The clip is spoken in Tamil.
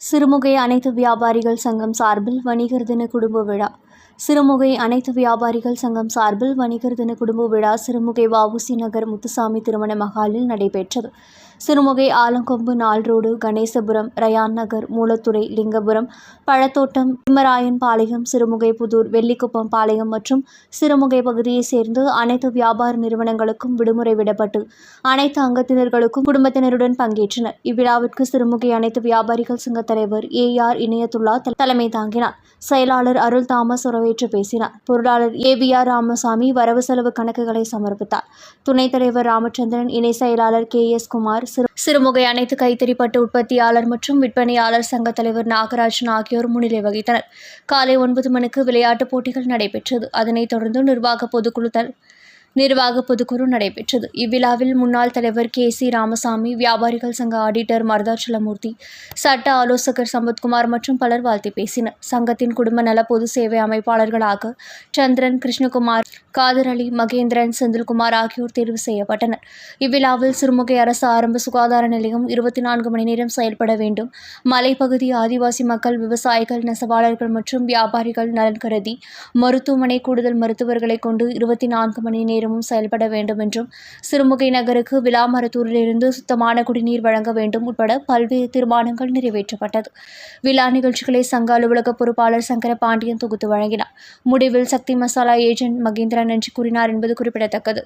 சிறுமுகை அனைத்து வியாபாரிகள் சங்கம் சார்பில் வணிகர் தின குடும்ப விழா. சிறுமுகை அனைத்து வியாபாரிகள் சங்கம் சார்பில் வணிகர் தின குடும்ப விழா சிறுமுகை வஉசி நகர் முத்துசாமி திருமண மகாலில் நடைபெற்றது. சிறுமுகை ஆலங்கொம்பு நாள் ரோடு கணேசபுரம் ரயான் நகர் மூலத்துறை லிங்கபுரம் பழத்தோட்டம் திம்மராயன் பாளையம் சிறுமுகை புதூர் வெள்ளிக்குப்பம் பாளையம் மற்றும் சிறுமுகை பகுதியைச் சேர்ந்து அனைத்து வியாபார நிறுவனங்களுக்கும் விடுமுறை விடப்பட்டு அனைத்து அங்கத்தினர்களுக்கும் குடும்பத்தினருடன் பங்கேற்றனர். இவ்விழாவிற்கு சிறுமுகை அனைத்து வியாபாரிகள் சங்க தலைவர் ஏ ஆர் இணையத்துல்லா தலைமை தாங்கினார். செயலாளர் அருள் தாமஸ் வரவேற்று பேசினார். பொருளாளர் ஏ. வி. ஆர். ராமசாமி வரவு செலவு கணக்குகளை சமர்ப்பித்தார். துணைத் தலைவர் ராமச்சந்திரன் இணை செயலாளர் கே. எஸ். குமார் சிறு- சிறுமுகை அனைத்து கைத்தறிப்பட்டு உற்பத்தியாளர் மற்றும் விற்பனையாளர் சங்க தலைவர் நாகராஜன் ஆகியோர் முன்னிலை வகித்தனர். காலை ஒன்பது மணிக்கு விளையாட்டுப் போட்டிகள் நடைபெற்றது. அதனைத் தொடர்ந்து நிர்வாக பொதுக்குழு நிர்வாக பொதுக்குழு நடைபெற்றது. இவ்விழாவில் முன்னாள் தலைவர் கே. சி. ராமசாமி வியாபாரிகள் சங்க ஆடிட்டர் மருதாச்சலமூர்த்தி சட்ட ஆலோசகர் சம்பத்குமார் மற்றும் பலர் வாழ்த்து பேசினர். சங்கத்தின் குடும்ப நல பொது சேவை அமைப்பாளர்களாக சந்திரன் கிருஷ்ணகுமார் காதர் அலி மகேந்திரன் செந்தில்குமார் ஆகியோர் தேர்வு செய்யப்பட்டனர். இவ்விழாவில் சிறுமுகை அரசு ஆரம்ப சுகாதார நிலையம் இருபத்தி நான்கு மணி நேரம் செயல்பட வேண்டும். மலைப்பகுதி ஆதிவாசி மக்கள் விவசாயிகள் நெசவாளர்கள் மற்றும் வியாபாரிகள் நலன் கருதி மருத்துவமனை கூடுதல் மருத்துவர்களை கொண்டு இருபத்தி நான்கு மணி நேரம் நேரமும் செயல்பட வேண்டும் என்றும் சிறுமுகை நகருக்கு விலாமரத்தூரிலிருந்து சுத்தமான குடிநீர் வழங்க வேண்டும் உட்பட பல்வேறு தீர்மானங்கள் நிறைவேற்றப்பட்டது. விழா நிகழ்ச்சிகளை சங்க அலுவலக பொறுப்பாளர் சங்கர பாண்டியன் தொகுத்து வழங்கினார். முடிவில் சக்தி மசாலா ஏஜென்ட் மகேந்திரா நன்றி கூறினார் என்பது குறிப்பிடத்தக்கது.